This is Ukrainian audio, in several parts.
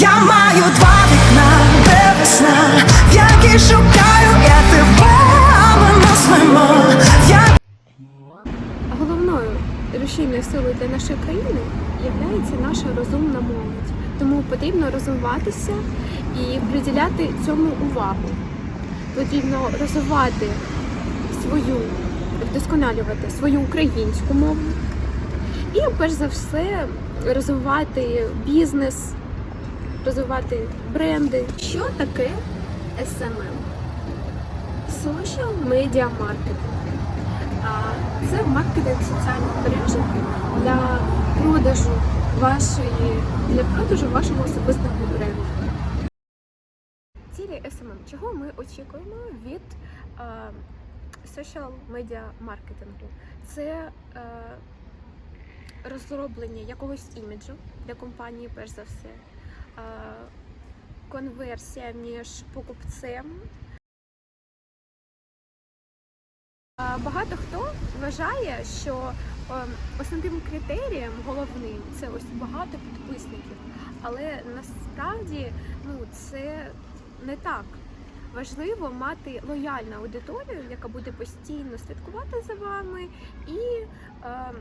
Я маю два вікна, де весна, в якій шукаю я тебе, а ми нас нема. Я Головною рушійною силою для нашої країни є наша розумна молодь. Тому потрібно розвиватися і приділяти цьому увагу. Потрібно розвивати свою, вдосконалювати свою українську мову і, перш за все, розвивати бізнес, розвивати бренди. Що таке SMM? Social Media Marketing. Це маркетинг соціальних мережах для продажу вашої для продажу вашого особистого бренду. Цілі SMM. Чого ми очікуємо від social media маркетингу? Це е, розроблення якогось іміджу для компанії, перш за все, конверсія між покупцем Багато хто вважає, що ем, основним критерієм головним це ось багато підписників, але насправді ну це не так. Важливо мати лояльну аудиторію, яка буде постійно слідкувати за вами і ем,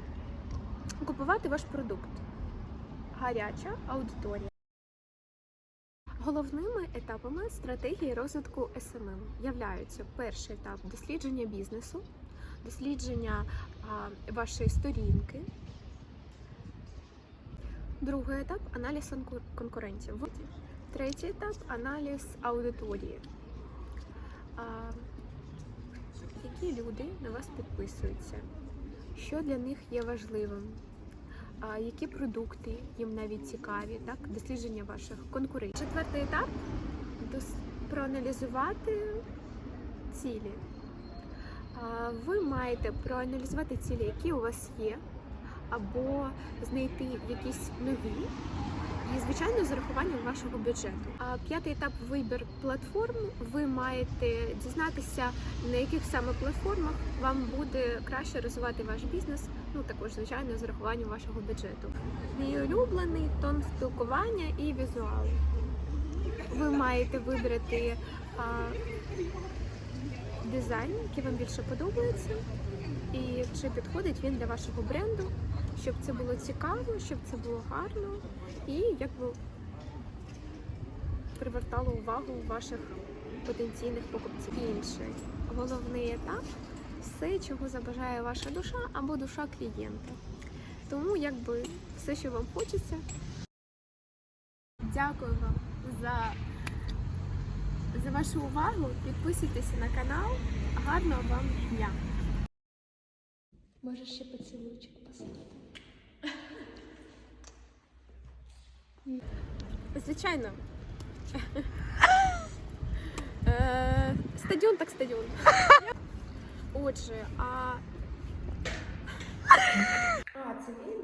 купувати ваш продукт. Гаряча аудиторія. Головними етапами стратегії розвитку SMM являються перший етап дослідження бізнесу, дослідження вашої сторінки. Другий етап аналіз конкурентів. Третій етап аналіз аудиторії. Які люди на вас підписуються? Що для них є важливим? Які продукти їм навіть цікаві, так, дослідження ваших конкурентів. Четвертий етап проаналізувати цілі. Ви маєте проаналізувати цілі, які у вас є, або знайти якісь нові. І, звичайно, з урахуванням вашого бюджету. А п'ятий етап вибір платформ. Ви маєте дізнатися, на яких саме платформах вам буде краще розвивати ваш бізнес. Ну також, звичайно, з урахуванням вашого бюджету. Мій улюблений тон спілкування і візуал. Ви маєте вибрати а, дизайн, який вам більше подобається, і чи підходить він для вашого бренду, щоб це було цікаво, щоб це було гарно і якби привертало увагу ваших потенційних покупців. Інший головний етап все, чого забажає ваша душа або душа клієнта. Тому якби все, що вам хочеться. Дякую вам за, за вашу увагу. Підписуйтесь на канал. Гарного вам дня! Можеш ще поцілуйчик поставити. Звичайно. Е, Стадіон так стадіон. Отже, а. А, це відео?